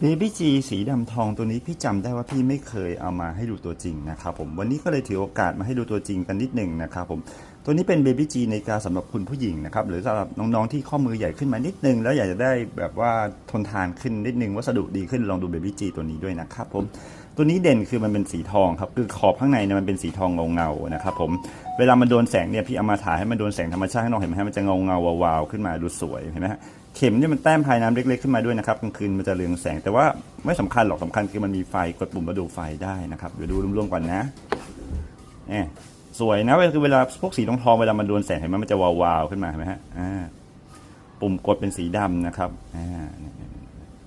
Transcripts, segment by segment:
เบบี้จีสีดำทองตัวนี้พี่จำได้ว่าพี่ไม่เคยเอามาให้ดูตัวจริงนะครับผมวันนี้ก็เลยถือโอกาสมาให้ดูตัวจริงกันนิดหนึ่งนะครับผมตัวนี้เป็นเบบี้จีในการสำหรับคุณผู้หญิงนะครับหรือสำหรับน้องๆที่ข้อมือใหญ่ขึ้นมานิดนึงแล้วอยากจะได้แบบว่าทนทานขึ้นนิดนึงวัสดุดีขึ้นลองดูเบบี้จีตัวนี้ด้วยนะครับผมตัวนี้เด่นคือมันเป็นสีทองครับคือขอบข้างในเนี่ยมันเป็นสีทองเงาๆนะครับผมเวลามันโดนแสงเนี่ยพี่เอามาถ่ายให้มันโดนแสงธรรมชาติข้างนอกเห็นไหมฮะมันจะเงาเงาวาวขึ้นมาดูสวยเห็นไหมฮะ เข็มเนี่ยมันแต้มภายน้ำเล็กๆขึ้นมาด้วยนะครับกลางคืนมันจะเรืองแสง แต่ว่าไม่สำคัญหรอกสำคัญคือมันมีไฟกดปุ่มมาดูไฟได้นะครับเดี๋ยวดูรวมๆก่อนนะเนี่ยสวยนะเวลาคือเวลาพวกสีทองทองเวลามันโดนแสงเห็นไหมมันจะวาวๆขึ้นมาเห็นไหมฮะอ่าปุ่มกดเป็นสีดำนะครับอ่า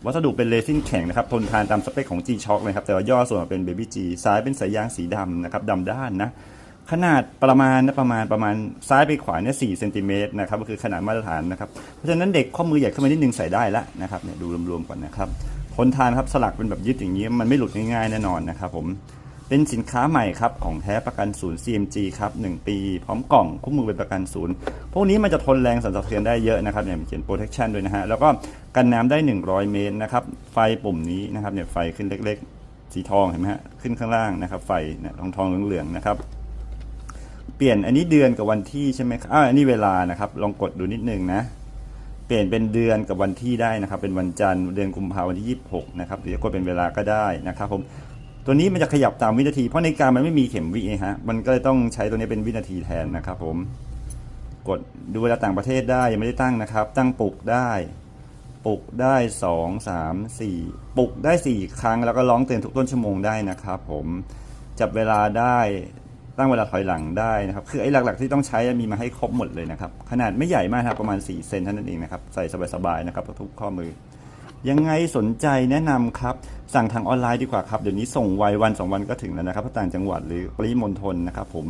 วัสดุเป็นเรซินแข็งนะครับ ทนทานตามสเปคของ G Shock เลยครับ แต่ว่าย่อส่วนเป็น Baby G ซ้ายเป็นสายยางสีดำนะครับดำด้านนะ ขนาดประมาณนะประมาณประมาณซ้ายไปขวาเนี่ยสี่เซนติเมตรนะครับก็คือขนาดมาตรฐานนะครับ เพราะฉะนั้นเด็กข้อมือใหญ่ขึ้นมานิดนึงใส่ได้แล้วนะครับเนี่ยดูรวมๆก่อนนะครับทนทานครับสลักเป็นแบบยึดอย่างนี้มันไม่หลุดง่ายๆแน่นอนนะครับผมเป็นสินค้าใหม่ครับของแท้ประกันศูนย์ CMG ครับ1ปี พร้อมกล่องคู่มือเป็นประกันศูนย์พวกนี้มันจะทนแรงสั่นสะเทือนได้เยอะนะครับเนี่ยมีเขียน protection ด้วยนะฮะแล้วก็กันน้ำได้ 100 เมตรนะครับไฟปุ่มนี้นะครับเนี่ยไฟขึ้นเล็กๆ สีทองเห็นไหมฮะขึ้นข้างล่างนะครับไฟเนี่ยทองทองๆเหลืองๆนะครับ เปลี่ยนอันนี้เดือนกับวันที่ใช่ไหมครับอ่าอันนี้เวลานะครับ ลองกดดูนิดนึงนะ เปลี่ยนเป็นเดือนกับวันที่ได้นะครับ เป็นวันจันทร์เดือนกุมภาพันธ์วันที่ 26 นะครับหรือจะกดเป็นเวลาก็ได้นะครับผมตัวนี้มันจะขยับตามวินาที เพราะในการมันไม่มีเข็มวิฮะมันก็เลยต้องใช้ตัวนี้เป็นวินาทีแทนนะครับ ผม กดดูเวลาต่างประเทศได้ยังไม่ได้ตั้งนะครับ ตั้งปลุกได้ปลุกได้สองสามสี่ปลุกได้สี่ครั้งแล้วก็ร้องเตือนทุกต้นชั่วโมงได้นะครับ ผมจับเวลาได้ ตั้งเวลาถอยหลังได้นะครับ คือไอ้หลักๆที่ต้องใช้มีมาให้ครบหมดเลยนะครับ ขนาดไม่ใหญ่มากครับประมาณ 4 เซนเท่านั้นเองนะครับ ใส่สบายๆนะครับทุกข้อมือ ยังไงสนใจแนะนำครับ สั่งทางออนไลน์ดีกว่าครับ เดี๋ยวนี้ส่งไววันสองวันก็ถึงแล้วนะครับต่างจังหวัดหรือปริมณฑลนะครับผม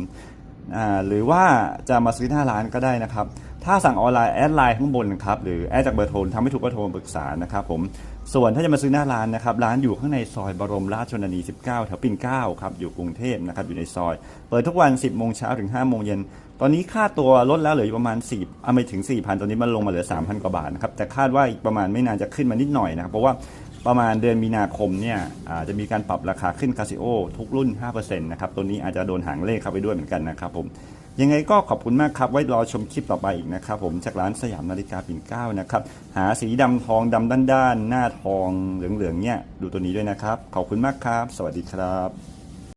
หรือว่าจะมาซื้อหน้าร้านก็ได้นะครับ ถ้าสั่งออนไลน์แอดไลน์ข้างบนครับหรือแอดจากเบอร์โทรทำไม่ถูกก็โทรมปรึกษานะครับผมส่วนถ้าจะมาซื้อหน้าร้านนะครับร้านอยู่ข้างในซอยบรมราชชนนี 19 แถวปิ่นเกล้าครับอยู่กรุงเทพนะครับอยู่ในซอย เปิดทุกวัน 10 โมงเช้าถึง 5 โมงเย็น ตอนนี้ค่าตัวลดแล้วเหลืออยู่ประมาณ4อะไม่ถึง 4,000 ตอนนี้มันลงมาเหลือ 3,000 กว่าบาทนะครับแต่คาดว่าอีกประมาณไม่นานจะขึ้นมานิดหน่อยนะครับเพราะว่าประมาณเดือนมีนาคมเนี่ยอาจจะมีการปรับราคาขึ้นคาสิโอทุกรุ่น 5%นะครับตัวนี้อาจจะโดนหางเลขเข้าไปด้วยเหมือนกันนะครับผม ยังไงก็ขอบคุณมากครับ ไว้รอชมคลิปต่อไปอีกนะครับ ผมจากร้านสยามนาฬิกาปิ่นเก้านะครับ หาสีดำทองดำด้านๆ หน้าทองเหลืองๆเนี่ยดูตัวนี้ด้วยนะครับ ขอบคุณมากครับ สวัสดีครับ